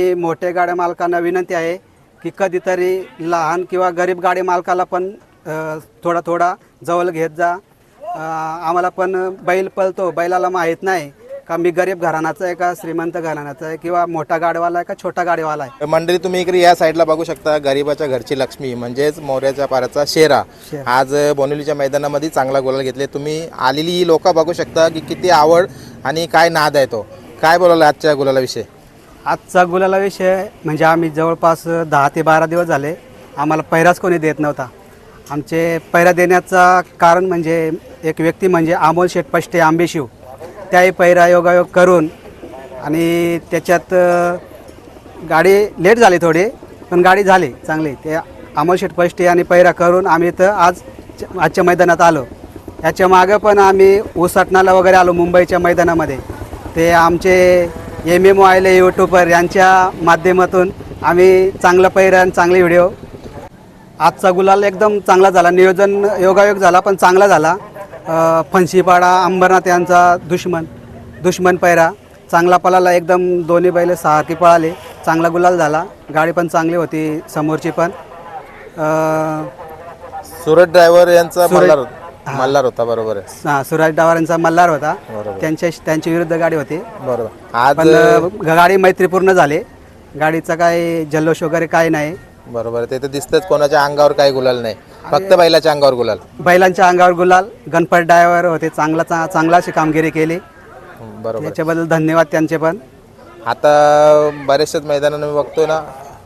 ही मोठ्या गाड्या मालकांना विनंती आहे की कधीतरी लहान किंवा गरीब गाडी मालकाला पण थोडा थोडा जवळ घेत जा. आम्हाला पण बैल पळतो बैलाला माहीत नाही का मी गरीब घराण्याचा आहे का श्रीमंत घराण्याचा आहे किंवा मोठा गाडीवाला आहे का छोटा गाडीवाला आहे. मंडळी तुम्ही इकडे या साईडला बघू शकता गरीबाच्या घरची लक्ष्मी म्हणजेच मोऱ्याच्या पाराचा शेरा. आज बोनिवलीच्या मैदानामध्ये चांगला गोल घेतले. तुम्ही आलेली लोक बघू शकता की किती आवड आणि काय नाद आहे तो. काय बोलायला आजच्या गुलाला विषय? आजचा गुलाला विषय म्हणजे आम्ही जवळपास दहा ते बारा दिवस झाले. आम्हाला पैराच कोणी देत नव्हता. आमचे पैरा देण्याचा कारण म्हणजे एक व्यक्ती म्हणजे अमोल शेटपष्टे आंबेशिव. त्याही पैरा योगायोग करून आणि त्याच्यात गाडी लेट झाली थोडी पण गाडी झाली चांगली. ते अमोल शेटपष्टे आणि पैरा करून आम्ही इथं आज आजच्या मैदानात आलो. याच्या मागं पण आम्ही उसाटणाला वगैरे आलो मुंबईच्या मैदानामध्ये. ते आमचे एम एम आयले यूट्यूबर यांच्या माध्यमातून आम्ही चांगलं पैरण चांगले व्हिडिओ आजचा गुलाल एकदम चांगला झाला. नियोजन योगायोग झाला पण चांगला झाला. फणशीपाडा अंबरनाथ यांचा दुश्मन दुश्मन पैरा चांगला पळाला एकदम. दोन्ही बैल सारखी पळाले. चांगला गुलाल झाला. गाडी पण चांगली होती समोरची पण. सुरत ड्रायव्हर यांचा मल्हार होता बरोबर आहे. हा, सुराज डावारांचा मल्हार होता. बरोबर. त्यांच्या त्यांच्या विरुद्ध गाडी होती. बरोबर. आज पण अ, गाडी मैत्रीपूर्ण झाली. गाडीचा काय जल्लोष वगैरे काय नाही. बरोबर ते तर दिसतंच कोणाच्या अंगावर काही गुलाल नाही. फक्त बैलाच्या अंगावर गुलाल. बैलांच्या अंगावर गुलाल. गणपत ड्रायव्हर होते. चांगला चा- चांगला अशी कामगिरी केली. बरोबर याच्याबद्दल धन्यवाद त्यांचे पण. आता बऱ्याचशाच मैदानानं मी बघतोय ना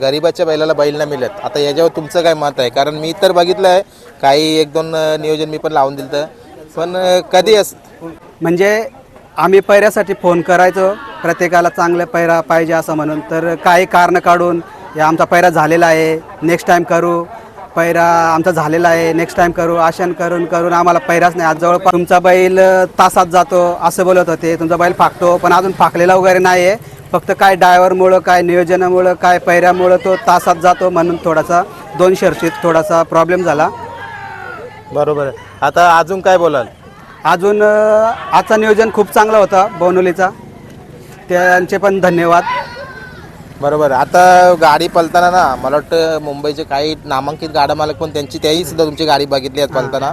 गरीबाच्या बैलाला बैल नाही मिळत. आता याच्यावर तुमचं काय मत आहे? कारण मी तर बघितलं आहे काही एक दोन नियोजन मी पण लावून दिलं पण कधी अस म्हणजे आम्ही पैऱ्यासाठी फोन करायचो प्रत्येकाला चांगलं पैरा पाहिजे असं म्हणून. तर काही कारणं काढून या आमचा पैरा झालेला आहे नेक्स्ट टाईम करू. पैरा आमचा झालेला आहे नेक्स्ट टाईम करू. आशन करून करून आम्हाला पैराच नाही. आज जवळपास तुमचा बैल तासात जातो असं बोलत होते. तुमचा बैल फाकतो पण अजून फाकलेला वगैरे नाही आहे फक्त काय ड्रायव्हरमुळं काय नियोजनामुळं काय पैऱ्यामुळं तो तासात जातो म्हणून थोडासा दोन शर्षीत थोडासा प्रॉब्लेम झाला. बरोबर आहे. आता अजून काय बोलाल? अजून अ, आजचा नियोजन खूप चांगला होता बोनवलीचा त्यांचे पण धन्यवाद. बरोबर आता गाडी पलताना ना मला वाटतं मुंबईचे काही नामांकित गाडा मालक पण त्यांची त्याही सुद्धा तुमची गाडी बघितली आहेत पलताना.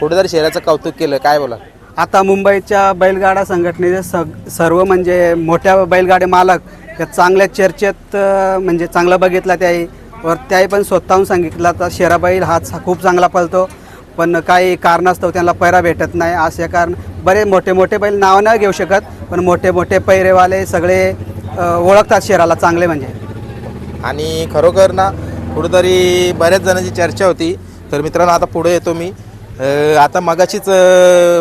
कुठेतरी शहराचं कौतुक केलं. काय बोला आता मुंबईच्या बैलगाडा संघटनेचे सग सर्व म्हणजे मोठ्या बैलगाडे मालक त्या चांगल्या चर्चेत म्हणजे चांगला बघितला त्याही. वर त्याही पण स्वतःहून सांगितलं तर शेरा बैल हा खूप चांगला पळतो. पण काही कारणास्तव त्यांना पैरा भेटत नाही. असे कारण बरे मोठे मोठे बैल नाव नाही घेऊ शकत पण मोठे मोठे पैरेवाले सगळे ओळखतात शेराला चांगले म्हणजे. आणि खरोखर ना कुठेतरी बऱ्याच जणांची चर्चा होती. तर मित्रांनो आता पुढे येतो मी. आता मगाशीच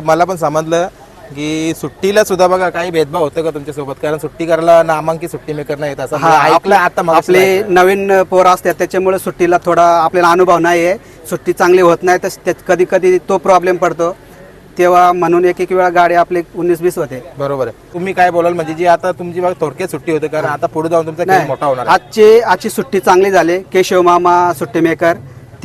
मला पण समजलं की सुट्टीला सुद्धा बघा काही भेदभाव होतं का तुमच्यासोबत? कारण सुट्टी करायला नामांकित सुट्टी मेकर नाही येत असं हा मी ऐकलं आता आपले नवीन पोरं असतात त्याच्यामुळे सुट्टीला थोडा आपल्याला अनुभव नाही आहे सुट्टी चांगली होत नाही तर कधी कधी तो प्रॉब्लेम पडतो. तेव्हा म्हणून एक एक वेळा गाडी आपली उन्नीस बीस होते. बरोबर आहे. तुम्ही काय बोलाल? म्हणजे जी आता तुमची बघा थोडक्यात सुट्टी होते कारण आता पुढे जाऊन तुमचा खेळ मोठा होणार. आजची आजची सुट्टी चांगली झाली. केशव मामा सुट्टी मेकर.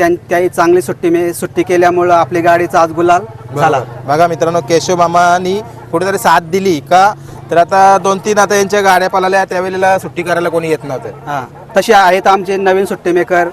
त्यां त्याही चांगली सुट्टी मे सुट्टी केल्यामुळं आपली गाडीचा आज गुलाल झाला. बघा मित्रांनो केशव मामानी कुठेतरी साथ दिली का? तर आता दोन तीन आता यांच्या गाड्या पळाल्या त्यावेळेला सुट्टी करायला कोणी येत नव्हतं. हां. तसे आहेत आमचे नवीन सुट्टी मेकर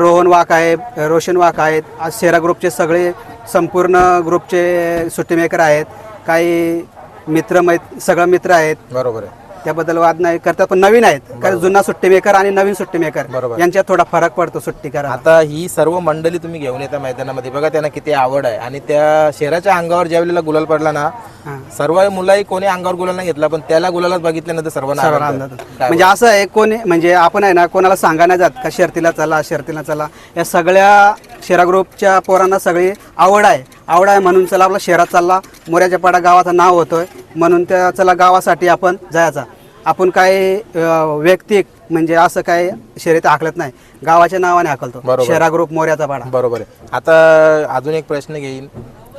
रोहन वाघ आहे रोशन वाघ आहेत आज शेरा ग्रुपचे सगळे संपूर्ण ग्रुपचे सुट्टी मेकर आहेत. काही मित्र मै सगळं मित्र आहेत. बरोबर आहे. त्याबद्दल वाद नाही करतात पण नवीन आहेत. कारण जुना सुट्टी मेकर आणि नवीन सुट्टी मेकर बरोबर. यांच्यात थोडा फरक पडतो सुट्टी करा आता ही सर्व मंडळी तुम्ही घेऊन येता मैदानामध्ये. बघा त्यांना किती आवड आहे. आणि त्या शहराच्या अंगावर ज्या वेळेला गुलाल पडला ना. सर्व मुलाही कोणी अंगावर गुलाल नाही घेतला पण त्याला गुलालाच बघितल्यानंतर सर्वांना. काय म्हणजे असं आहे कोणी म्हणजे आपण आहे ना कोणाला सांगा नाही जात का शर्तीला चला शर्तीला चला. या सगळ्या शेरा ग्रुपच्या पोरांना सगळी आवड आहे. आवड आहे म्हणून चला आपला शहरात चालला मोऱ्याच्या पाडा गावाचं नाव होतोय. म्हणून त्या चला गावासाठी आपण जायचा. आपण काय अं, वैयक्तिक म्हणजे असं काय शर्यत हाकलत नाही. गावाच्या नावाने हाकलतो. बरोबर. शेरा ग्रुप मोऱ्याचा पाडा. बरोबर आहे. आता अजून एक प्रश्न घेईन.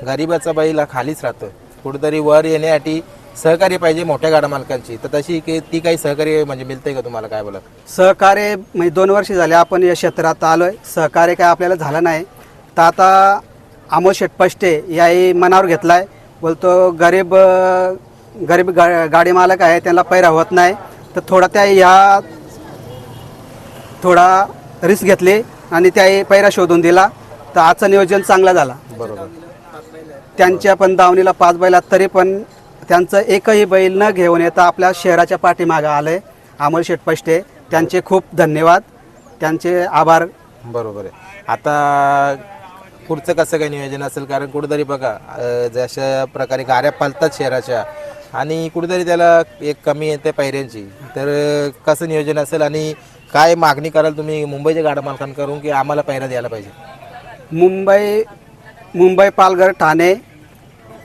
गरीबाचा बैल हा खालीच राहतो कुठेतरी वर येण्यासाठी सहकार्य पाहिजे मोठ्या गाडा मालकांची. तर तशी की ती काही सहकार्य म्हणजे मिळते का तुम्हाला? काय बोला सहकार्य म्हणजे दोन वर्ष झाले आपण या क्षेत्रात आलोय. सहकार्य काय आपल्याला झालं नाही. तर आता अमोल शेटपष्टे याही मनावर घेतलाय. बोलतो गरीब अं, गरीब गा गाडी मालक आहे त्यांना पैरा होत नाही तर थोडा त्या ह्या थोडा रिस्क घेतली आणि त्याही पैरा शोधून दिला तर आजचं नियोजन चांगला झाला. बरोबर. त्यांच्या पण दावणीला पाच बैलात तरी पण त्यांचं एकही बैल न घेऊन येता आपल्या शहराच्या पाठीमागं आले अमोल शेटपष्टे. त्यांचे खूप धन्यवाद. त्यांचे आभार. बरोबर आहे. आता पुढचं कसं काही नियोजन असेल? कारण कुठेतरी बघा अं, जशा प्रकारे गाड्या पालतात शहराच्या आणि कुठेतरी त्याला एक कमी येते पायऱ्यांची तर कसं नियोजन असेल आणि काय मागणी कराल तुम्ही मुंबईच्या गाड्या मालकांकडून की आम्हाला पायऱ्या द्यायला पाहिजे? मुंबई मुंबई पालघर ठाणे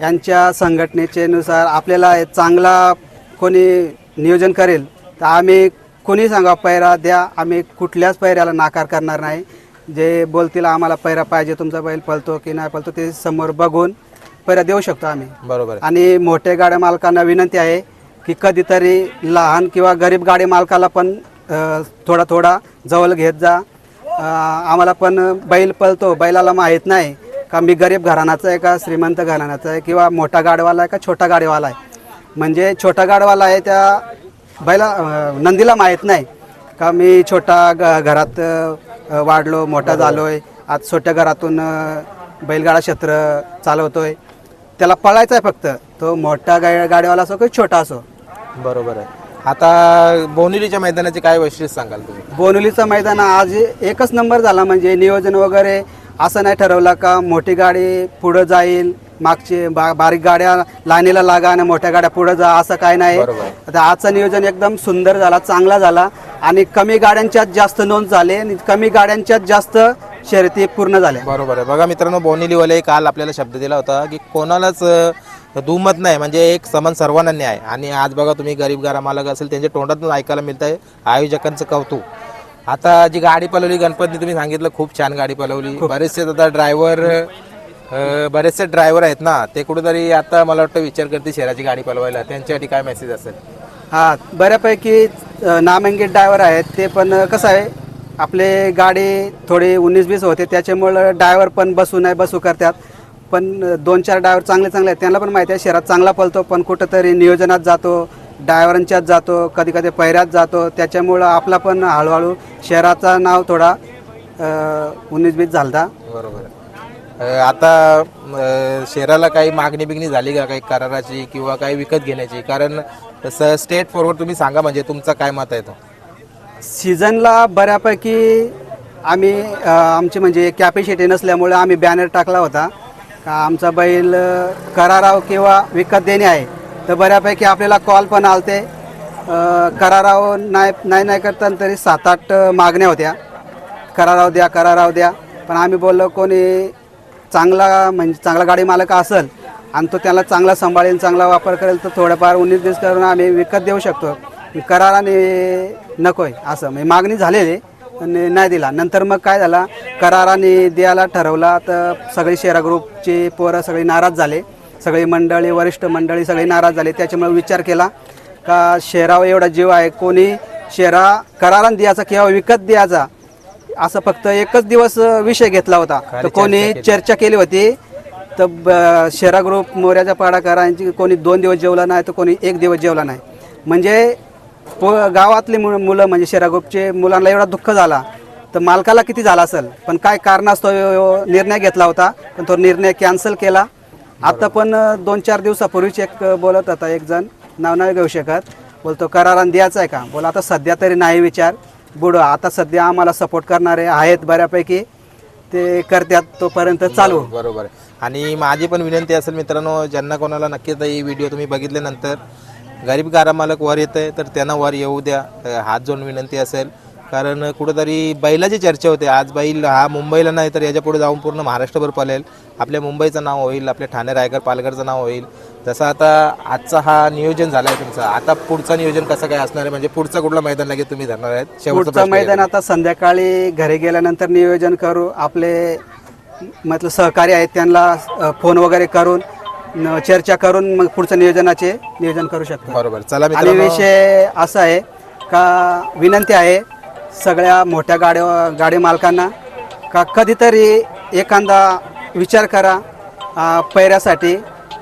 यांच्या संघटनेचे नुसार आपल्याला चांगला कोणी नियोजन करेल तर आम्ही कोणी सांगा पैरा द्या आम्ही कुठल्याच पैऱ्याला नाकार करणार नाही. जे बोलतील आम्हाला पैरा पाहिजे तुमचा बैल पळतो की नाही पळतो ते समोर बघून पैरा देऊ शकतो आम्ही. बरोबर आहे. आणि मोठ्या गाड्या मालकांना विनंती आहे की कधीतरी लहान किंवा गरीब गाडी मालकाला पण अ, थोडा थोडा जवळ घेत जा. अ, आम्हाला पण बैल पळतो बैलाला माहीत नाही का मी गरीब घराण्याचा आहे का श्रीमंत घराण्याचा आहे किंवा मोठा गाडीवाला आहे का छोटा गाडीवाला आहे. म्हणजे छोटा गाडीवाला आहे त्या बैला अ, नंदीला माहीत नाही का मी छोटा ग घरात अ, वाढलो मोठा झालो आहे आज छोट्या घरातून अ, बैलगाडा क्षेत्र चालवतोय. त्याला पळायचं आहे फक्त. तो मोठा गाडीवाला असो किंवा छोटा असो. बरोबर आहे. आता बोनिलीच्या मैदानाचे काय वैशिष्ट्य सांगाल तुम्ही? बोनुलीचं मैदान आज एकच नंबर झाला म्हणजे नियोजन वगैरे असं नाही ठरवलं का मोठी गाडी पुढं जाईल मागची बा बारीक गाड्या लाईनीला लागा आणि मोठ्या गाड्या पुढं जा असं काय नाही. बरोबर. आता आजचं नियोजन एकदम सुंदर झाला चांगला झाला आणि कमी गाड्यांच्यात जास्त नोंद झाले आणि कमी गाड्यांच्यात जास्त शर्यती पूर्ण झाल्या. बरोबर आहे. बघा मित्रांनो बोनिलीवाले काल आपल्याला शब्द दिला होता की कोणालाच दुमत नाही म्हणजे एक समान सर्वांना न्याय. आणि आज बघा तुम्ही गरीब गारा मालक असेल त्यांच्या तोंडातून ऐकायला मिळत आहे आयोजकांचं कौतुक. आता जी गाडी पलवली गणपती तुम्ही सांगितलं खूप छान गाडी पलवली. बरेचसे आता ड्रायव्हर बरेचसे ड्रायव्हर आहेत ना ते कुठेतरी आता मला वाटतं विचार करते शहराची गाडी पलवायला. त्यांच्यासाठी काय मेसेज असेल? हा बऱ्यापैकी नामांकित ड्रायव्हर आहेत. ते पण कसं आहे आपले गाडी थोडी उन्नीस बीस होते त्याच्यामुळं ड्रायव्हर पण बसू नाही बसू करतात. पण दोन चार ड्रायव्हर चांगले चांगले आहेत त्यांना पण माहिती आहे शहरात चांगला पळतो पण कुठंतरी नियोजनात जातो ड्रायव्हरांच्यात जातो कधी कधी पैऱ्यात जातो त्याच्यामुळं आपला पण हळूहळू शहराचा नाव थोडा उन्नीस बीस झालता. बरोबर आता शहराला काही मागणी बिगणी झाली का काही कराराची किंवा काही विकत घेण्याची? कारण तसं स्टेट फॉरवर्ड तुम्ही सांगा म्हणजे तुमचं काय मत आहे तो? सीझनला बऱ्यापैकी आम्ही आमची म्हणजे कॅपॅसिटी नसल्यामुळे आम्ही बॅनर टाकला होता. का आमचा बैल कराराव किंवा विकत देणे आहे तर बऱ्यापैकी आपल्याला कॉल पण आलते. कराराव नाही नाही नाही करताना तरी सात आठ मागण्या होत्या. कराराव द्या कराराव द्या. पण आम्ही बोललो कोणी चांगला म्हणजे चांगला गाडी मालक असेल आणि तो त्याला चांगला सांभाळेल चांगला वापर करेल तर थोडंफार उन्नीस दिवस करून आम्ही विकत देऊ शकतो. कराराने नकोय असं. म्हणजे मागणी झालेली पण नाही दिला. नंतर मग काय झाला? कराराने द्यायला ठरवला तर सगळी शेरा ग्रुपची पोरं सगळी नाराज झाले. सगळी मंडळी वरिष्ठ मंडळी सगळी नाराज झाले. त्याच्यामुळे विचार केला का शेरावर एवढा जीव आहे कोणी शेरा कराराने द्यायचा किंवा विकत द्यायचा? असं फक्त एकच दिवस विषय घेतला होता. तर कोणी चर्चा केली. होती. तर ब- शेरा ग्रुप मोऱ्याच्या पाडाकारांची कोणी दोन दिवस जेवला नाही तर कोणी एक दिवस जेवला नाही. म्हणजे पो गावातली मु मुलं म्हणजे शेरा ग्रुपचे मुलांना एवढा दुःख झाला तर मालकाला किती झाला असेल? पण काय कारणास्तव निर्णय घेतला होता पण तो निर्णय कॅन्सल केला. आता पण दोन चार दिवसापूर्वीच एक बोलत होता एक जण नाव नाही घेऊ शकत. बोलतो करारान द्यायचा आहे का? बोला आता सध्या तरी नाही विचार. बुडं आता सध्या आम्हाला सपोर्ट करणारे आहेत बऱ्यापैकी. ते करतात तोपर्यंत चालू. बरोबर आणि माझी पण विनंती असेल मित्रांनो ज्यांना कोणाला नक्कीच ही व्हिडिओ तुम्ही बघितल्यानंतर गरीब गारा मालक वर येतंय तर त्यांना वर येऊ द्या. हात जोडून विनंती असेल. कारण कुठंतरी बैलाची चर्चा होते. आज बैल हा मुंबईला नाही तर याच्यापुढे जाऊन पूर्ण महाराष्ट्रभर पळेल. आपल्या मुंबईचं नाव होईल आपल्या ठाणे रायगड पालघरचं नाव होईल. जसं आता आजचा हा नियोजन झाला आहे तुमचा. आता पुढचं नियोजन कसं काय असणार आहे? म्हणजे पुढचं कुठलं मैदान लगेच तुम्ही धरणार आहेत? शेवटचं मैदान आता संध्याकाळी घरी गेल्यानंतर नियोजन करू. आपले मतलब सहकारी आहेत त्यांना फोन वगैरे करून न- चर्चा करून मग पुढचं नियोजनाचे नियोजन करू शकतो. बरोबर. चला आणि मित्रांनो विषय असा आहे का विनंती आहे सगळ्या मोठ्या गाड्या गाडी मालकांना का कधीतरी एखादा विचार करा पैऱ्यासाठी.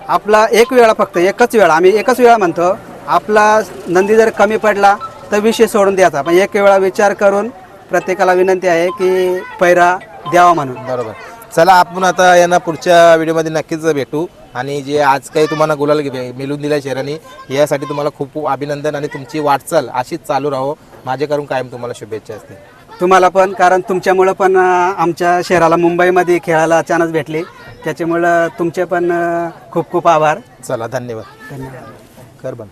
आपला एक वेळा फक्त एकच वेळा. आम्ही एकच वेळा म्हणतो आपला नंदी जर कमी पडला तर विषय सोडून द्यायचा. पण एक वेळा विचार करून प्रत्येकाला विनंती आहे की पैरा द्यावा म्हणून. बरोबर. चला आपण आता यांना पुढच्या व्हिडिओमध्ये नक्कीच भेटू. आणि जे आज काही तुम्हाला गुलाल मिळून दिल्या शेरांनी यासाठी तुम्हाला खूप खूप अभिनंदन आणि तुमची वाटचाल अशीच चालू राहो. माझ्याकडून कायम तुम्हाला शुभेच्छा असतील. तुम्हाला पण कारण तुमच्यामुळं पण आमच्या शहराला मुंबईमध्ये खेळायला चान्स भेटली. त्याच्यामुळं तुमचे पण खूप खूप आभार. चला धन्यवाद. धन्यवाद. कर बंद.